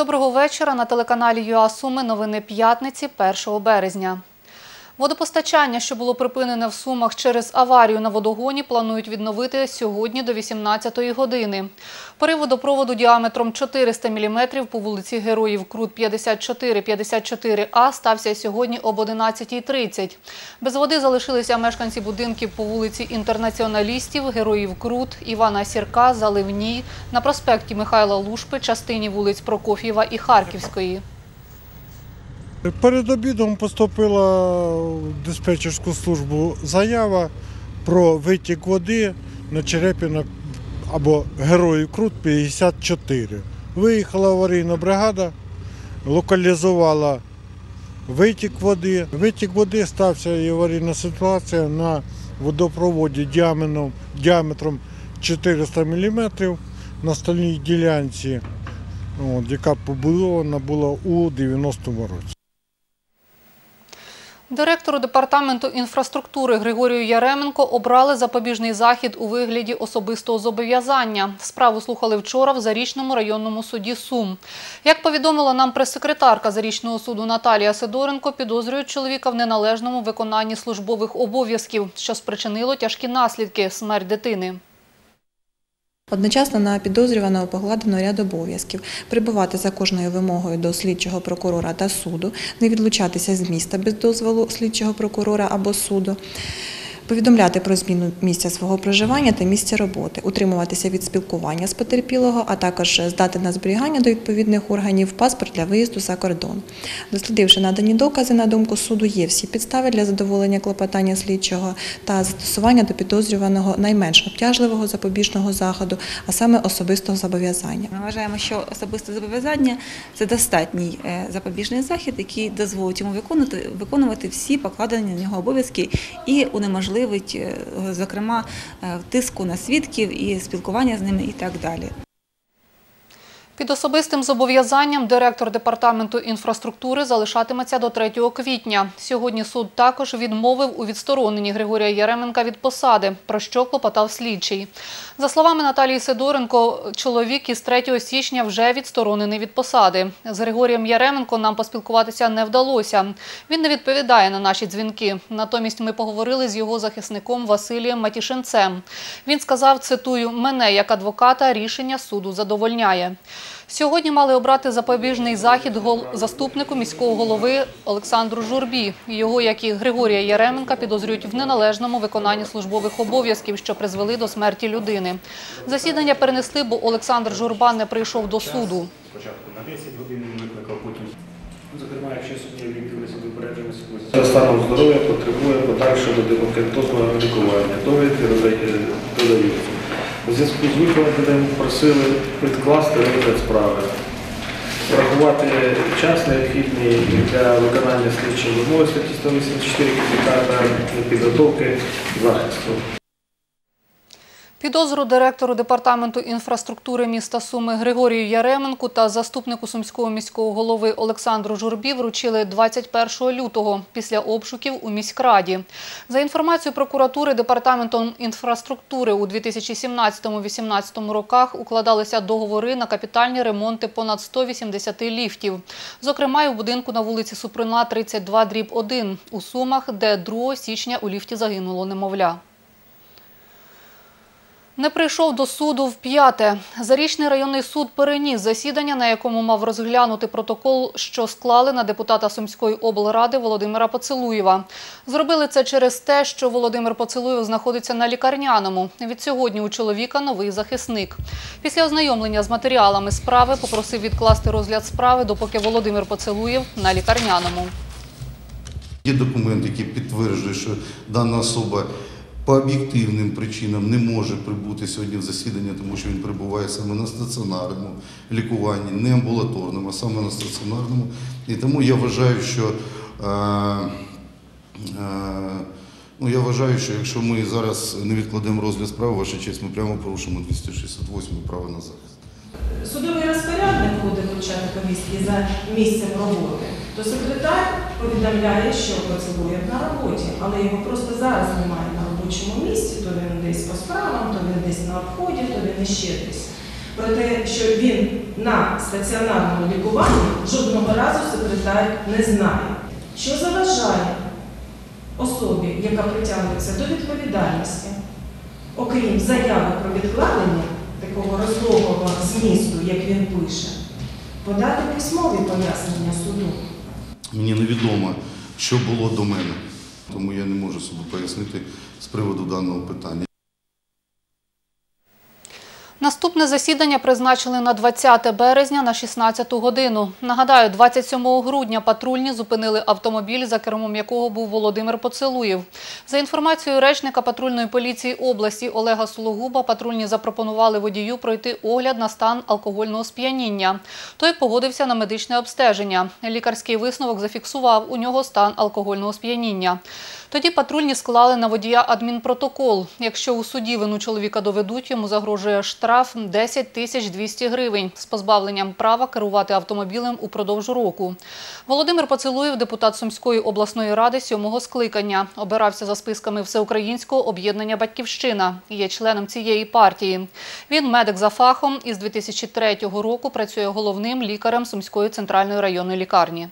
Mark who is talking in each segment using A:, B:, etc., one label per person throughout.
A: Доброго вечора. На телеканалі ЮА Суми новини п'ятниці 1 березня. Водопостачання, що було припинене в Сумах через аварію на водогоні, планують відновити сьогодні до 18-ї години. Порив водопроводу діаметром 400 мм по вулиці Героїв Крут 54-54А стався сьогодні об 11.30. Без води залишилися мешканці будинків по вулиці Інтернаціоналістів, Героїв Крут, Івана Сірка, Заливній, на проспекті Михайла Лушпи, частині вулиць Прокоф'єва і Харківської.
B: Перед обідом поступила в диспетчерську службу заява про витік води на Черепіна або Героїв Крут 54. Виїхала аварійна бригада, локалізувала витік води. Витік води стався і аварійна ситуація на водопроводі діаметром, діаметром 400 мм на стальній ділянці, яка побудована була у 90-му році.
A: Директору департаменту інфраструктури Григорію Яременко обрали запобіжний захід у вигляді особистого зобов'язання. Справу слухали вчора в Зарічному районному суді Сум. Як повідомила нам прес-секретарка Зарічного суду Наталія Сидоренко, підозрюють чоловіка в неналежному виконанні службових обов'язків, що спричинило тяжкі наслідки – смерть дитини.
C: Одночасно на підозрюваного покладено ряд обов'язків прибувати за кожною вимогою до слідчого прокурора та суду, не відлучатися з міста без дозволу слідчого прокурора або суду. Повідомляти про зміну місця свого проживання та місця роботи, утримуватися від спілкування з потерпілого, а також здати на зберігання до відповідних органів паспорт для виїзду за кордон. Дослідивши надані докази, на думку суду, є всі підстави для задоволення клопотання слідчого та застосування до підозрюваного найменш обтяжливого запобіжного заходу, а саме особистого зобов'язання.
D: Ми вважаємо, що особисте зобов'язання це достатній е, запобіжний захід, який дозволить йому виконувати, виконувати всі покладені на нього обов'язки і унеможливить, е, зокрема, е, тиску на свідків і спілкування з ними і так далі.
A: Під особистим зобов'язанням директор департаменту інфраструктури залишатиметься до 3 квітня. Сьогодні суд також відмовив у відстороненні Григорія Яременка від посади, про що клопотав слідчий. За словами Наталії Сидоренко, чоловік із 3 січня вже відсторонений від посади. З Григорієм Яременко нам поспілкуватися не вдалося. Він не відповідає на наші дзвінки. Натомість ми поговорили з його захисником Василієм Матішинцем. Він сказав, цитую, «Мене як адвоката рішення суду задовольняє». Сьогодні мали обрати запобіжний захід заступнику міського голови Олександру Журбі. Його, як і Григорія Яременка, підозрюють в неналежному виконанні службових обов'язків, що призвели до смерті людини. Засідання перенесли, бо Олександр Журба не прийшов до суду.
E: Спочатку на 10 годин викликав, потім, зокрема, якщо судді відбулися випередження За станом здоров'я потребує подальшого медикаментозного лікування. Довідки додаються. У зв'язку з викладенням просили відкласти розгляд справи. Врахувати час необхідний для виконання слідчої вимоги статті 184 КЗК та підготовки захисту.
A: Підозру директору департаменту інфраструктури міста Суми Григорію Яременку та заступнику сумського міського голови Олександру Журбі вручили 21 лютого після обшуків у міськраді. За інформацією прокуратури, департаментом інфраструктури у 2017-2018 роках укладалися договори на капітальні ремонти понад 180 ліфтів. Зокрема, і в будинку на вулиці Суприна 32 дріб 1 у Сумах, де 2 січня у ліфті загинуло немовля. Не прийшов до суду вп'яте. Зарічний районний суд переніс засідання, на якому мав розглянути протокол, що склали на депутата Сумської облради Володимира Поцелуєва. Зробили це через те, що Володимир Поцелуєв знаходиться на лікарняному. Від сьогодні у чоловіка новий захисник. Після ознайомлення з матеріалами справи попросив відкласти розгляд справи, допоки Володимир Поцелуєв на лікарняному.
F: Є документ, який підтверджує, що дана особа по об'єктивним причинам не може прибути сьогодні в засідання, тому що він перебуває саме на стаціонарному лікуванні, не амбулаторному, а саме на стаціонарному. І тому я вважаю, що е, е, ну, я вважаю, що якщо ми зараз не відкладемо розгляд справи, ваша честь, ми прямо порушимо 268 право на захист.
G: Судовий розпорядник буде вручати повістки за місцем роботи, то секретар повідомляє, що поцілує на роботі, але його просто зараз немає робочому місці, то він десь по справам, то він десь на обході, то він іще десь. про те, що він на стаціонарному лікуванні жодного разу секретар не знає. Що заважає особі, яка притягується до відповідальності, окрім заяви про відкладення такого розлогого змісту, як він пише, подати письмові пояснення суду.
F: Мені невідомо, що було до мене, тому я не можу собі пояснити з приводу даного питання.
A: Наступне засідання призначили на 20 березня на 16 годину. Нагадаю, 27 грудня патрульні зупинили автомобіль, за кермом якого був Володимир Поцелуєв. За інформацією речника патрульної поліції області Олега Сологуба, патрульні запропонували водію пройти огляд на стан алкогольного сп'яніння. Той погодився на медичне обстеження. Лікарський висновок зафіксував у нього стан алкогольного сп'яніння. Тоді патрульні склали на водія адмінпротокол. Якщо у суді вину чоловіка доведуть, йому загрожує штраф 10 тисяч 200 гривень з позбавленням права керувати автомобілем упродовж року. Володимир Поцелуєв, депутат Сумської обласної ради сьомого скликання, обирався за списками Всеукраїнського об'єднання «Батьківщина». Є членом цієї партії. Він медик за фахом і з 2003 року працює головним лікарем Сумської центральної районної лікарні.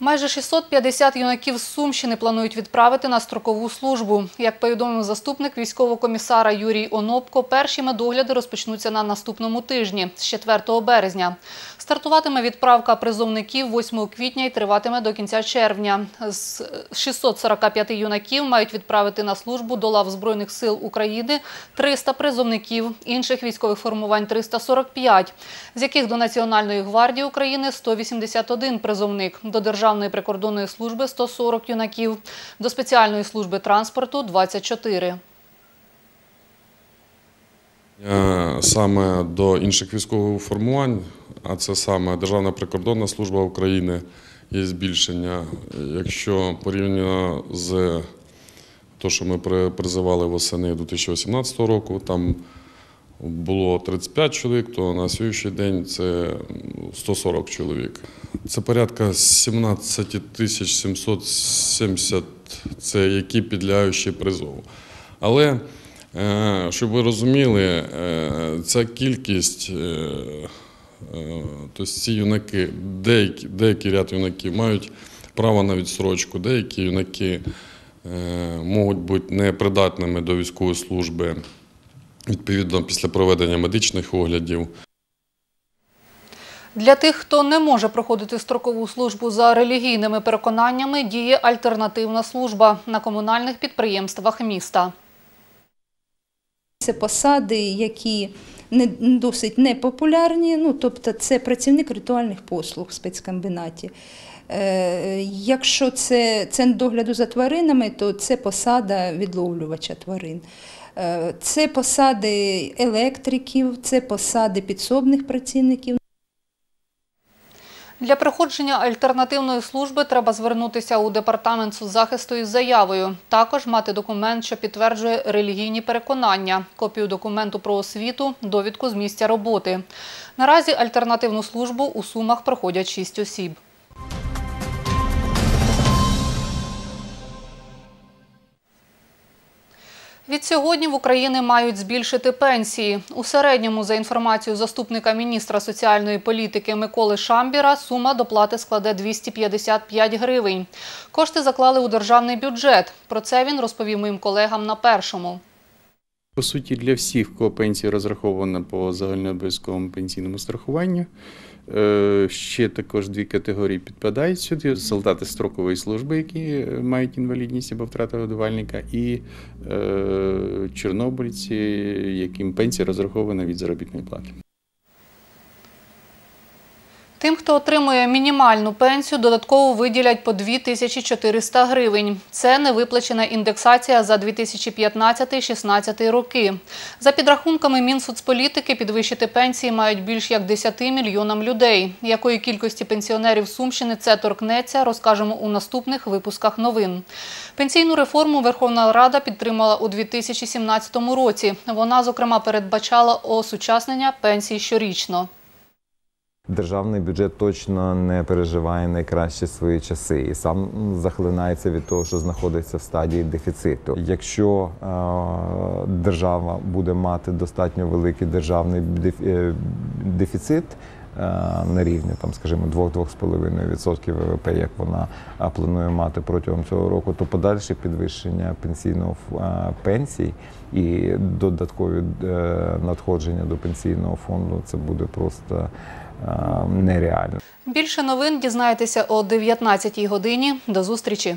A: Майже 650 юнаків з Сумщини планують відправити на строкову службу. Як повідомив заступник військового комісара Юрій Онопко, перші медогляди розпочнуться на наступному тижні, з 4 березня. Стартуватиме відправка призовників 8 квітня і триватиме до кінця червня. З 645 юнаків мають відправити на службу до лав Збройних сил України 300 призовників, інших військових формувань 345, з яких до Національної гвардії України 181 призовник, до Державної прикордонної служби 140 юнаків, до спеціальної служби транспорту 24.
H: Е, Саме до інших військових формувань, а це саме Державна прикордонна служба України, є збільшення. Якщо порівняно з те, що ми при- призивали восени 2018 року, там було 35 чоловік, то на сьогоднішній день це 140 чоловік. Це порядка 17 тисяч 770, це які підлягаючі призову. Але Е, Щоб ви розуміли, е, ця кількість, тобто ці юнаки, деякі, деякий ряд юнаків мають право на відстрочку, деякі юнаки можуть бути непридатними до військової служби відповідно після проведення медичних оглядів.
A: Для тих, хто не може проходити строкову службу за релігійними переконаннями, діє альтернативна служба на комунальних підприємствах міста.
I: Це посади, які не досить непопулярні. Ну, тобто, це працівник ритуальних послуг в спецкомбінаті. Е, якщо це центр догляду за тваринами, то це посада відловлювача тварин. Е, це посади електриків, це посади підсобних працівників.
A: Для проходження альтернативної служби треба звернутися у департамент соцзахисту із заявою. Також мати документ, що підтверджує релігійні переконання, копію документу про освіту, довідку з місця роботи. Наразі альтернативну службу у Сумах проходять шість осіб. Від сьогодні в Україні мають збільшити пенсії. У середньому, за інформацією заступника міністра соціальної політики Миколи Шамбіра, сума доплати складе 255 гривень. Кошти заклали у державний бюджет. Про це він розповів моїм колегам на першому.
J: По суті, для всіх, кого пенсія розрахована по загальнообов'язковому пенсійному страхуванню. Е, Ще також дві категорії підпадають сюди: солдати строкової служби, які мають інвалідність або втрату годувальника, і е, чорнобильці, яким пенсія розрахована від заробітної плати.
A: Тим, хто отримує мінімальну пенсію, додатково виділять по 2400 гривень. Це невиплачена індексація за 2015-16 роки. За підрахунками Мінсоцполітики, підвищити пенсії мають більш як 10 мільйонам людей. Якої кількості пенсіонерів Сумщини це торкнеться, розкажемо у наступних випусках новин. Пенсійну реформу Верховна Рада підтримала у 2017 році. Вона, зокрема, передбачала осучаснення пенсій щорічно.
K: Державний бюджет точно не переживає найкращі свої часи і сам захлинається від того, що знаходиться в стадії дефіциту. Якщо е, держава буде мати достатньо великий державний е, дефіцит е, на рівні, там, скажімо, 2-2,5% ВВП, як вона е, планує мати протягом цього року, то подальше підвищення пенсійного е, пенсій і додаткові е, надходження до пенсійного фонду це буде просто нереально.
A: Більше новин дізнаєтеся о 19 годині. До зустрічі!